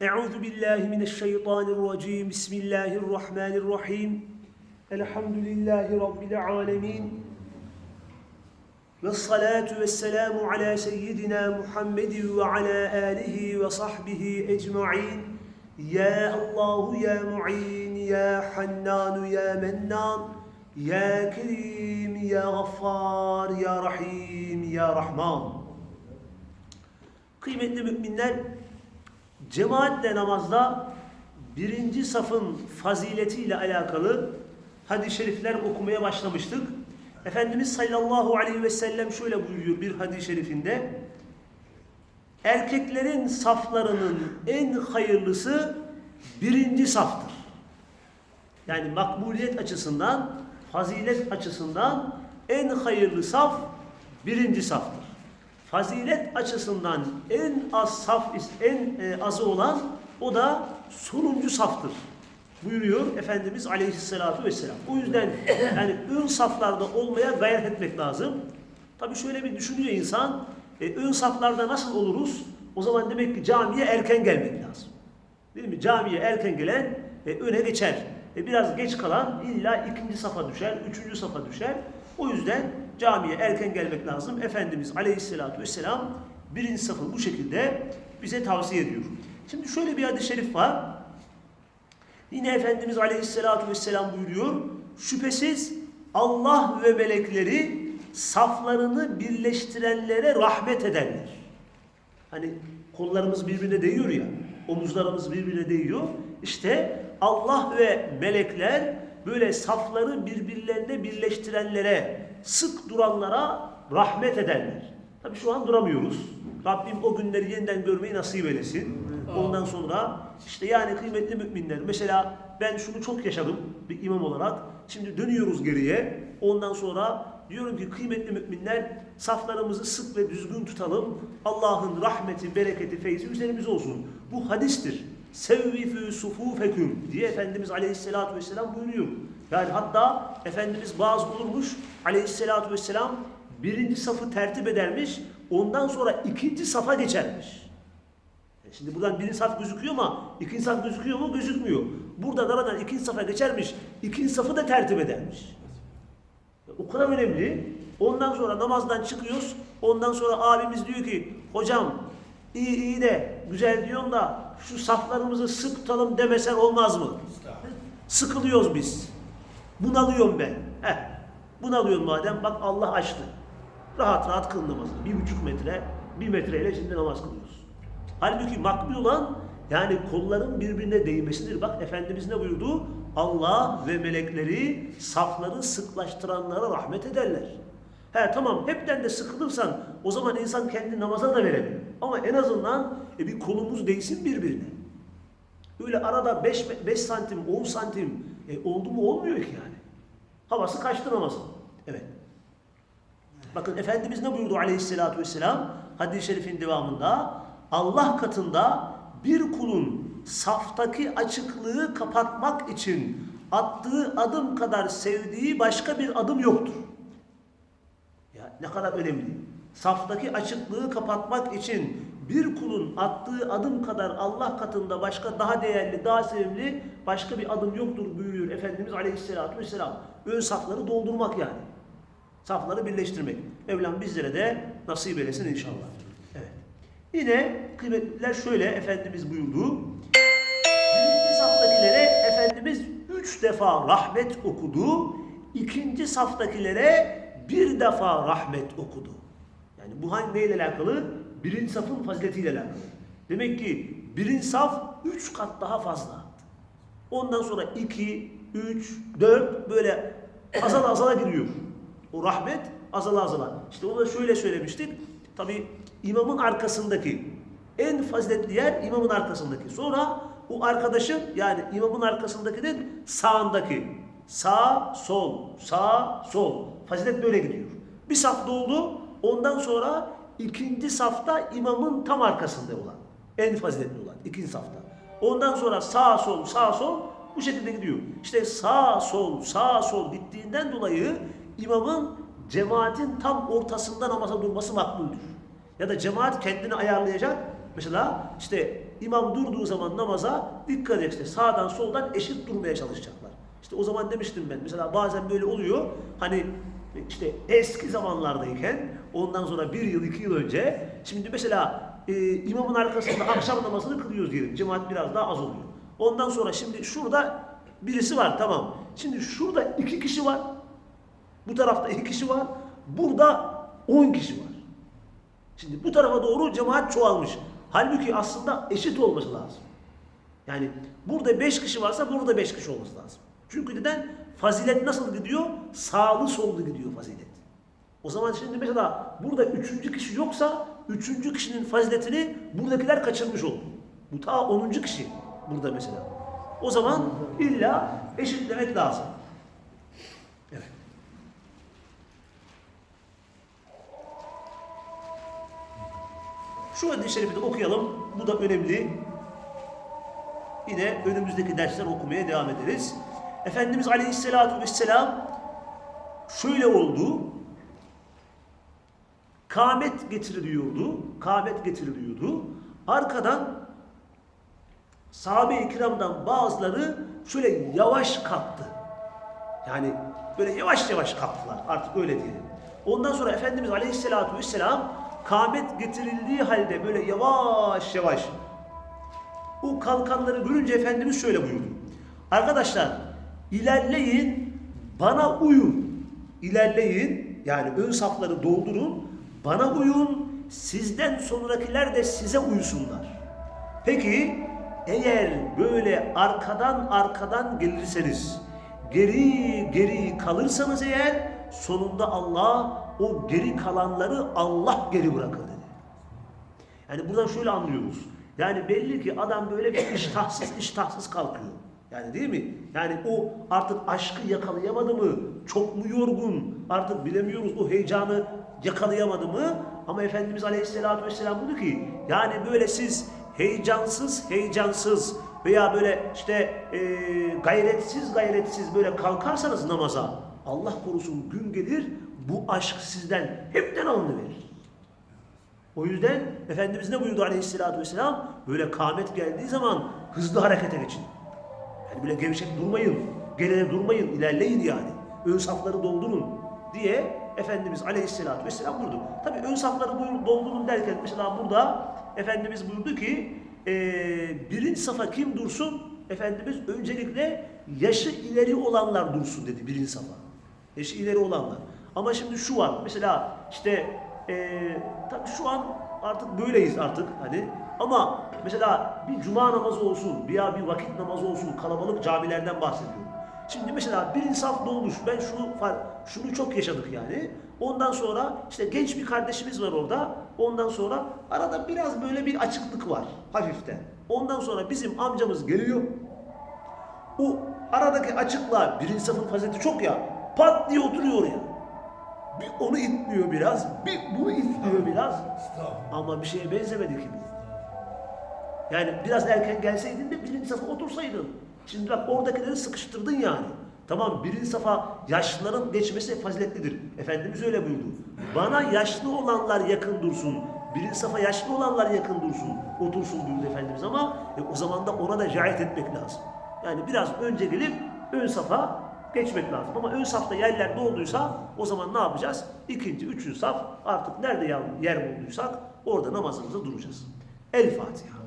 Euzu billahi mineşşeytanirracim. Bismillahirrahmanirrahim. Elhamdülillahi rabbil alamin. Ve salatu ve selamu ala seyyidina Muhammedin ve ala alihi ve sahbihi ecmain. Ya Allahu ya Mu'in, ya Hannanu ya Mennan, ya Kerim, ya Gaffar, ya Rahim, ya Rahman. Kıymetli müminler, cemaatle namazda birinci safın faziletiyle alakalı hadis-i şerifler okumaya başlamıştık. Efendimiz sallallahu aleyhi ve sellem şöyle buyuruyor bir hadis-i şerifinde. Erkeklerin saflarının en hayırlısı birinci saftır. Yani makbuliyet açısından, fazilet açısından en hayırlı saf birinci saftır. Fazilet açısından en az saf, en e, azı olan o da sonuncu saftır. Buyuruyor Efendimiz Aleyhisselatü Vesselam. O yüzden yani ön saflarda olmaya gayret etmek lazım. Tabi şöyle bir düşünüyor insan, e, ön saflarda nasıl oluruz? O zaman demek ki camiye erken gelmek lazım. Değil mi? Camiye erken gelen e, öne geçer. E, biraz geç kalan illa ikinci safa düşer, üçüncü safa düşer. O yüzden camiye erken gelmek lazım. Efendimiz Aleyhisselatü Vesselam birinci safı bu şekilde bize tavsiye ediyor. Şimdi şöyle bir hadis-i şerif var. Yine Efendimiz Aleyhisselatü Vesselam buyuruyor. Şüphesiz Allah ve melekleri saflarını birleştirenlere rahmet ederler. Hani kollarımız birbirine değiyor ya, omuzlarımız birbirine değiyor. İşte Allah ve melekler böyle safları birbirlerine birleştirenlere, sık duranlara rahmet ederler. Tabi şu an duramıyoruz. Rabbim o günleri yeniden görmeyi nasip eylesin. Ondan sonra işte yani kıymetli müminler. Mesela ben şunu çok yaşadım bir imam olarak. Şimdi dönüyoruz geriye. Ondan sonra diyorum ki kıymetli müminler saflarımızı sık ve düzgün tutalım. Allah'ın rahmeti, bereketi, feyzi üzerimize olsun. Bu hadistir. Sevvifü sufufeküm diye Efendimiz Aleyhisselatü Vesselam buyuruyor. Yani hatta Efendimiz bazı olurmuş Aleyhisselatü Vesselam birinci safı tertip edermiş. Ondan sonra ikinci safa geçermiş. E Şimdi buradan birinci saf gözüküyor ama ikinci saf gözüküyor mu? Gözükmüyor. Burada daradan ikinci safa geçermiş. ikinci safı da tertip edermiş. E O kadar önemli. Ondan sonra namazdan çıkıyoruz. Ondan sonra abimiz diyor ki hocam iyi iyi de güzel diyorsun da şu saflarımızı sık tutalım demesen olmaz mı? Sıkılıyoruz biz. Bunalıyorum ben. Heh. Bunalıyorum madem bak Allah açtı. Rahat rahat kıl namazını. Bir buçuk metre, bir metreyle şimdi namaz kılıyoruz. Halbuki makbul olan yani kolların birbirine değmesidir. Bak Efendimiz ne buyurdu? Allah ve melekleri safları sıklaştıranlara rahmet ederler. He tamam hepten de sıkılırsan o zaman insan kendi namaza da verebilir. Ama en azından e, bir kolumuz değsin birbirine. Öyle arada 5 5 santim, 10 santim e, oldu mu olmuyor ki yani. Havası kaçtı namazın. Evet. Bakın Efendimiz ne buyurdu aleyhissalatü vesselam? Hadis-i şerifin devamında Allah katında bir kulun saftaki açıklığı kapatmak için attığı adım kadar sevdiği başka bir adım yoktur. Ya ne kadar önemli. Saftaki açıklığı kapatmak için bir kulun attığı adım kadar Allah katında başka daha değerli, daha sevimli başka bir adım yoktur buyuruyor Efendimiz Aleyhisselatü Vesselam. Ön safları doldurmak yani. Safları birleştirmek. Mevlam bizlere de nasip eylesin inşallah. Evet. Yine kıymetliler şöyle Efendimiz buyurdu. Birinci saftakilere Efendimiz üç defa rahmet okudu. İkinci saftakilere bir defa rahmet okudu. Yani bu hangi neyle alakalı? Birinci safın faziletiyle alakalı. Demek ki birinci saf üç kat daha fazla. Ondan sonra iki, üç, dört böyle azala azala gidiyor. O rahmet azala azala. İşte onu da şöyle söylemiştik. Tabi imamın arkasındaki en faziletli yer imamın arkasındaki. Sonra o arkadaşın yani imamın arkasındakinin sağındaki. Sağ, sol, sağ, sol. Fazilet böyle gidiyor. Bir saf doldu. Ondan sonra ikinci safta imamın tam arkasında olan. En faziletli olan ikinci safta. Ondan sonra sağ, sol, sağ, sol bu şekilde gidiyor. İşte sağ, sol, sağ, sol gittiğinden dolayı imamın cemaatin tam ortasında namaza durması makbuldür. Ya da cemaat kendini ayarlayacak, Mesela işte imam durduğu zaman namaza dikkat et işte sağdan soldan eşit durmaya çalışacaklar. İşte o zaman demiştim ben mesela bazen böyle oluyor hani işte eski zamanlardayken ondan sonra bir yıl iki yıl önce şimdi mesela e, imamın arkasında akşam namazını kılıyoruz diyelim cemaat biraz daha az oluyor. Ondan sonra şimdi şurada birisi var tamam. Şimdi şurada iki kişi var. Bu tarafta iki kişi var. Burada on kişi var. Şimdi bu tarafa doğru cemaat çoğalmış. Halbuki aslında eşit olması lazım. Yani burada beş kişi varsa burada beş kişi olması lazım. Çünkü neden? Fazilet nasıl gidiyor? Sağlı sollu gidiyor fazilet. O zaman şimdi mesela burada üçüncü kişi yoksa üçüncü kişinin faziletini buradakiler kaçırmış oldu. Bu ta onuncu kişi burada mesela. O zaman illa eşitlemek lazım. Evet. Şu hadis-i şerifi de okuyalım. Bu da önemli. Yine önümüzdeki dersler okumaya devam ederiz. Efendimiz Aleyhisselatü Vesselam şöyle oldu. Kâmet getiriliyordu. Kâmet getiriliyordu. Arkadan sahabe-i kiramdan bazıları şöyle yavaş kalktı. Yani böyle yavaş yavaş kalktılar. Artık öyle diyelim. Ondan sonra Efendimiz Aleyhisselatü Vesselam kâmet getirildiği halde böyle yavaş yavaş o kalkanları görünce Efendimiz şöyle buyurdu. Arkadaşlar ilerleyin bana uyun. İlerleyin yani ön safları doldurun. Bana uyun. Sizden sonrakiler de size uysunlar. Peki eğer böyle arkadan arkadan gelirseniz geri geri kalırsanız eğer sonunda Allah o geri kalanları Allah geri bırakır dedi. Yani buradan şöyle anlıyoruz. Yani belli ki adam böyle bir iştahsız iştahsız kalkıyor. Yani değil mi? Yani o artık aşkı yakalayamadı mı? Çok mu yorgun? Artık bilemiyoruz o heyecanı yakalayamadı mı? Ama Efendimiz Aleyhisselatü Vesselam buyurdu ki yani böyle siz heyecansız heyecansız veya böyle işte e, gayretsiz gayretsiz böyle kalkarsanız namaza Allah korusun gün gelir bu aşk sizden hepten alınıverir. O yüzden Efendimiz ne buyurdu aleyhissalatü vesselam? Böyle kâmet geldiği zaman hızlı harekete geçin. Yani böyle gevşek durmayın, geride durmayın, ilerleyin yani. Ön safları doldurun diye Efendimiz aleyhissalatü vesselam buyurdu. Tabi ön safları doldurun derken mesela burada Efendimiz buyurdu ki eee birinci safa kim dursun? Efendimiz öncelikle yaşı ileri olanlar dursun dedi birinci safa. Yaşı ileri olanlar. Ama şimdi şu var mesela işte eee tabii şu an artık böyleyiz artık hani ama mesela bir cuma namazı olsun veya bir vakit namazı olsun kalabalık camilerden bahsediyorum. Şimdi mesela bir insaf dolmuş. Ben şunu şunu çok yaşadık yani. Ondan sonra işte genç bir kardeşimiz var orada. Ondan sonra arada biraz böyle bir açıklık var hafiften. Ondan sonra bizim amcamız geliyor. O aradaki açıklığa birinci safın fazileti çok ya. Pat diye oturuyor oraya. Bir onu itliyor biraz, bir bunu itliyor biraz. Ama bir şeye benzemedi ki bu. Yani biraz erken gelseydin de birinci safa otursaydın. Şimdi bak oradakileri sıkıştırdın yani. Tamam birinci safa yaşlıların geçmesi faziletlidir. Efendimiz öyle buyurdu. Bana yaşlı olanlar yakın dursun. Birinci safa yaşlı olanlar yakın dursun. Otursun buyurdu Efendimiz ama e, o zaman da ona da riayet etmek lazım. Yani biraz önce gelip ön safa geçmek lazım. Ama ön safta yerler dolduysa o zaman ne yapacağız? İkinci, üçüncü saf artık nerede yer bulduysak orada namazımızı duracağız. El Fatiha.